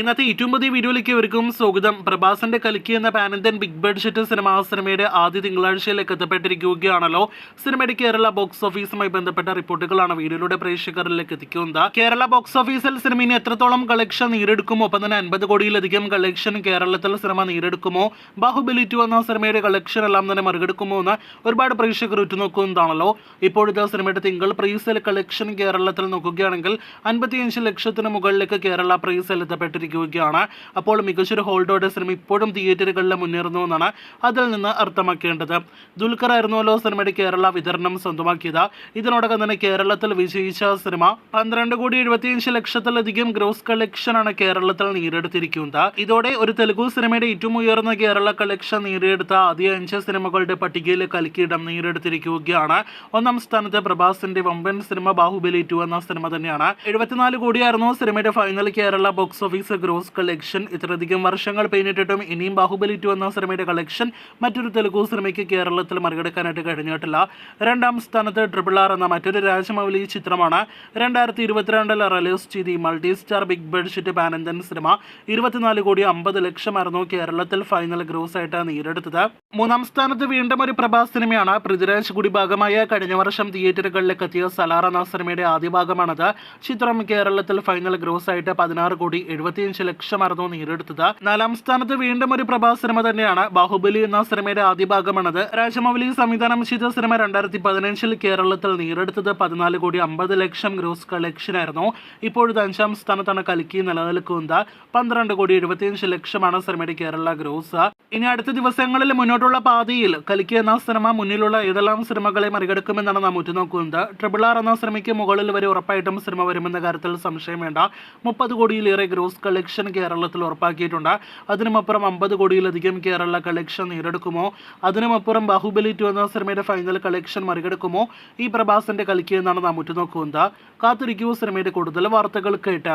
ഇന്നത്തെ ഏറ്റവും പുതിയ വീഡിയോയിലേക്ക് ഇവർക്കും സ്വാഗതം. പ്രഭാസിന്റെ കലിക്ക് എന്ന പാനന്തൻ ബിഗ് ബഡ്ജറ്റ് സിനിമ സിനിമയുടെ ആദ്യ തിങ്കളാഴ്ചയിലേക്ക് എത്തപ്പെട്ടിരിക്കുകയാണല്ലോ. സിനിമയുടെ കേരള ബോക്സ് ഓഫീസുമായി ബന്ധപ്പെട്ട റിപ്പോർട്ടുകളാണ് വീഡിയോയിലൂടെ പ്രേക്ഷകരിലേക്ക് എത്തിക്കുന്നത്. കേരള ബോക്സ് ഓഫീസിൽ സിനിമ എത്രത്തോളം കളക്ഷൻ നേരെടുക്കുമോ ഒപ്പം തന്നെ അൻപത് കോടിയിലധികം കളക്ഷൻ കേരളത്തിൽ സിനിമ നേരെടുക്കുമോ ബാഹുബലി ടു എന്ന സിനിമയുടെ കളക്ഷൻ എല്ലാം തന്നെ മറികടക്കുമോ എന്ന് ഒരുപാട് പ്രേക്ഷകർ ഉറ്റുനോക്കുന്നതാണല്ലോ. ഇപ്പോഴത്തെ സിനിമയുടെ തിങ്കൾ പ്രീസൽ കളക്ഷൻ കേരളത്തിൽ നോക്കുകയാണെങ്കിൽ അൻപത്തിയഞ്ച് ലക്ഷത്തിന് മുകളിലേക്ക് കേരള പ്രൈസിൽ എത്തപ്പെട്ടിരിക്കുകയാണ് അപ്പോൾ മികച്ചൊരു ഹോൾഡോടെ സിനിമ ഇപ്പോഴും തിയേറ്ററുകളിൽ മുന്നേറുന്നു എന്നാണ് അതിൽ നിന്ന് അർത്ഥമാക്കേണ്ടത്. ദുൽഖർ ആയിരുന്നല്ലോ സിനിമയുടെ കേരള വിതരണം സ്വന്തമാക്കിയത്. ഇതിനോടകം തന്നെ കേരളത്തിൽ വിജയിച്ച സിനിമ പന്ത്രണ്ട് കോടി എഴുപത്തിയഞ്ച് ലക്ഷത്തിലധികം ഗ്രോസ് കളക്ഷൻ ആണ് കേരളത്തിൽ നേടിയെടുത്തിരിക്കുന്നത്. ഇതോടെ ഒരു തെലുഗു സിനിമയുടെ ഏറ്റവും ഉയർന്ന കേരള കളക്ഷൻ നേടിയെടുത്ത ആദ്യ അഞ്ച് സിനിമകളുടെ പട്ടികയിൽ കലിക്കിടം നേടിയെടുത്തിരിക്കുകയാണ്. ഒന്നാം സ്ഥാനത്ത് പ്രഭാസിന്റെ വമ്പൻ സിനിമ ബാഹുബലി ടു എന്ന സിനിമ തന്നെയാണ്. എഴുപത്തിനാല് കോടിയായിരുന്നു സിനിമയുടെ final Kerala box office gross collection ഇത്രയധികം വർഷങ്ങൾ പിന്നിട്ടിട്ടും ഇനിയും ബാഹുബലി ടു എന്ന സിനിമയുടെ കളക്ഷൻ മറ്റൊരു തെലുഗു സിനിമയ്ക്ക് കേരളത്തിൽ മറികടക്കാനായിട്ട് കഴിഞ്ഞിട്ടില്ല. രണ്ടാം സ്ഥാനത്ത് ട്രിപ്പിൾ ആർ എന്ന മറ്റൊരു രാജമൗലി ചിത്രമാണ്. രണ്ടായിരത്തി ഇരുപത്തിരണ്ടിൽ റിലീസ് ചെയ്ത് മൾട്ടി സ്റ്റാർ ബിഗ് ബഡ്ജറ്റ് പാനന്തൻ സിനിമ ഇരുപത്തിനാല് കോടി അമ്പത് ലക്ഷമായിരുന്നു കേരളത്തിൽ ഫൈനൽ ഗ്രോസ് ആയിട്ട് നേടിയെടുത്തത് മൂന്നാം സ്ഥാനത്ത് വീണ്ടും ഒരു പ്രഭാസ് സിനിമയാണ്. പൃഥ്വിരാജ് കൂടി ഭാഗമായ കഴിഞ്ഞ വർഷം തിയേറ്ററുകളിലേക്ക് എത്തിയ സലാർ എന്ന സിനിമയുടെ ആദ്യ ഭാഗമാണത്. ചിത്രം കേരളത്തിൽ ഫൈനൽ ഗ്രോസ് ആയിട്ട് പതിനാറ് കോടി എഴുപത്തിയഞ്ച് ലക്ഷമായിരുന്നു നേടിയെടുത്തത് നാലാം സ്ഥാനത്ത് വീണ്ടും ഒരു പ്രഭാ സിനിമ തന്നെയാണ്. ബാഹുബലി എന്ന സിനിമയുടെ ആദ്യ ഭാഗമാണത്. രാജമൗലി സംവിധാനം ചെയ്ത സിനിമ രണ്ടായിരത്തി പതിനഞ്ചിൽ കേരളത്തിൽ നേടിയെടുത്തത് പതിനാല് കോടി അമ്പത് ലക്ഷം ഗ്രോസ് കളക്ഷൻ ആയിരുന്നു. ഇപ്പോഴത്തെ അഞ്ചാം സ്ഥാനത്താണ് കലിക്കി നിലനിൽക്കുന്നത്. പന്ത്രണ്ട് കോടി എഴുപത്തിയഞ്ച് ലക്ഷമാണ് സിനിമയുടെ കേരള ഗ്രോസ്. ഇനി അടുത്ത ദിവസങ്ങളിൽ മുന്നോട്ടുള്ള പാതയിൽ കലിക്ക് എന്ന സിനിമ മുന്നിലുള്ള ഏതെല്ലാം സിനിമകളെ മറികടക്കുമെന്നാണ് നാം ഉറ്റുനോക്കുന്നത്. ട്രിപ്പിൾ ആർ എന്ന സിനിമയ്ക്ക് മുകളിൽ വരെ ഉറപ്പായിട്ടും സിനിമ വരുമെന്ന കാര്യത്തിൽ സംശയം വേണ്ട. മുപ്പത് കോടിയിലേറെ ഗ്രോസ് കളക്ഷൻ കേരളത്തിൽ ഉറപ്പാക്കിയിട്ടുണ്ട്. അതിനുമപ്പുറം അമ്പത് കോടിയിലധികം കേരള കളക്ഷൻ നേരെടുക്കുമോ? അതിനുമപ്പുറം ബാഹുബലി ടു എന്ന സിനിമയുടെ ഫൈനൽ കളക്ഷൻ മറികടക്കുമോ? ഈ പ്രഭാസിന്റെ കളിക്ക് എന്നാണ് നാം ഉറ്റുനോക്കുന്നത്. കാത്തിരിക്കൂ സിനിമയുടെ കൂടുതൽ വാർത്തകൾ കേട്ട്